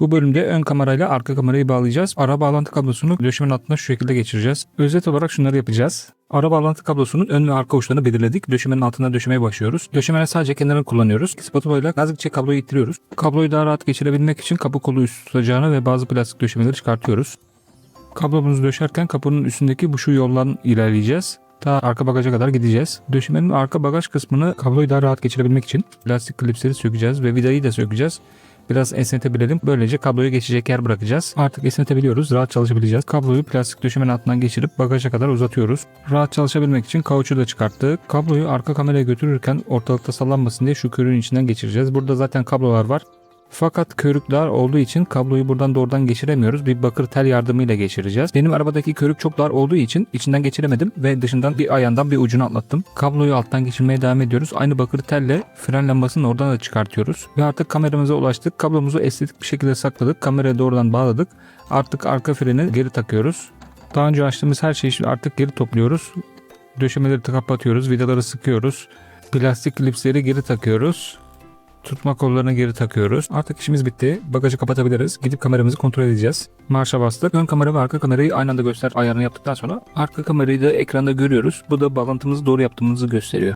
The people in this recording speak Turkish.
Bu bölümde ön kamerayla arka kamerayı bağlayacağız. Ara bağlantı kablosunu döşemenin altına şu şekilde geçireceğiz. Özet olarak şunları yapacağız. Ara bağlantı kablosunun ön ve arka uçlarını belirledik. Döşemenin altına döşemeye başlıyoruz. Döşemenin sadece kenarını kullanıyoruz. Spatula ile nazikçe kabloyu ittiriyoruz. Kabloyu daha rahat geçirebilmek için kapı kolu üst tutacağını ve bazı plastik döşemeleri çıkartıyoruz. Kablomuzu döşerken kapının üstündeki bu şu yoldan ilerleyeceğiz. Daha arka bagaja kadar gideceğiz. Döşemenin arka bagaj kısmını kabloyu daha rahat geçirebilmek için plastik klipsleri sökeceğiz ve vidayı da sökeceğiz. Biraz esnetebilelim. Böylece kabloyu geçecek yer bırakacağız. Artık esnetebiliyoruz. Rahat çalışabileceğiz. Kabloyu plastik döşemenin altından geçirip bagaja kadar uzatıyoruz. Rahat çalışabilmek için kauçu da çıkarttık. Kabloyu arka kameraya götürürken ortalıkta sallanmasın diye şu körüğün içinden geçireceğiz. Burada zaten kablolar var. Fakat körük dar olduğu için kabloyu buradan doğrudan geçiremiyoruz. Bir bakır tel yardımıyla geçireceğiz. Benim arabadaki körük çok dar olduğu için içinden geçiremedim ve dışından bir ayağından bir ucunu atlattım. Kabloyu alttan geçirmeye devam ediyoruz. Aynı bakır telle fren lambasını oradan da çıkartıyoruz. Ve artık kameramıza ulaştık. Kablomuzu estetik bir şekilde sakladık. Kameraya doğrudan bağladık. Artık arka freni geri takıyoruz. Daha önce açtığımız her şeyi artık geri topluyoruz. Döşemeleri kapatıyoruz. Vidaları sıkıyoruz. Plastik klipsleri geri takıyoruz. Tutma kollarını geri takıyoruz. Artık işimiz bitti. Bagajı kapatabiliriz. Gidip kameramızı kontrol edeceğiz. Marşa bastık. Ön kamera ve arka kamerayı aynı anda göster ayarını yaptıktan sonra arka kamerayı da ekranda görüyoruz. Bu da bağlantımızı doğru yaptığımızı gösteriyor.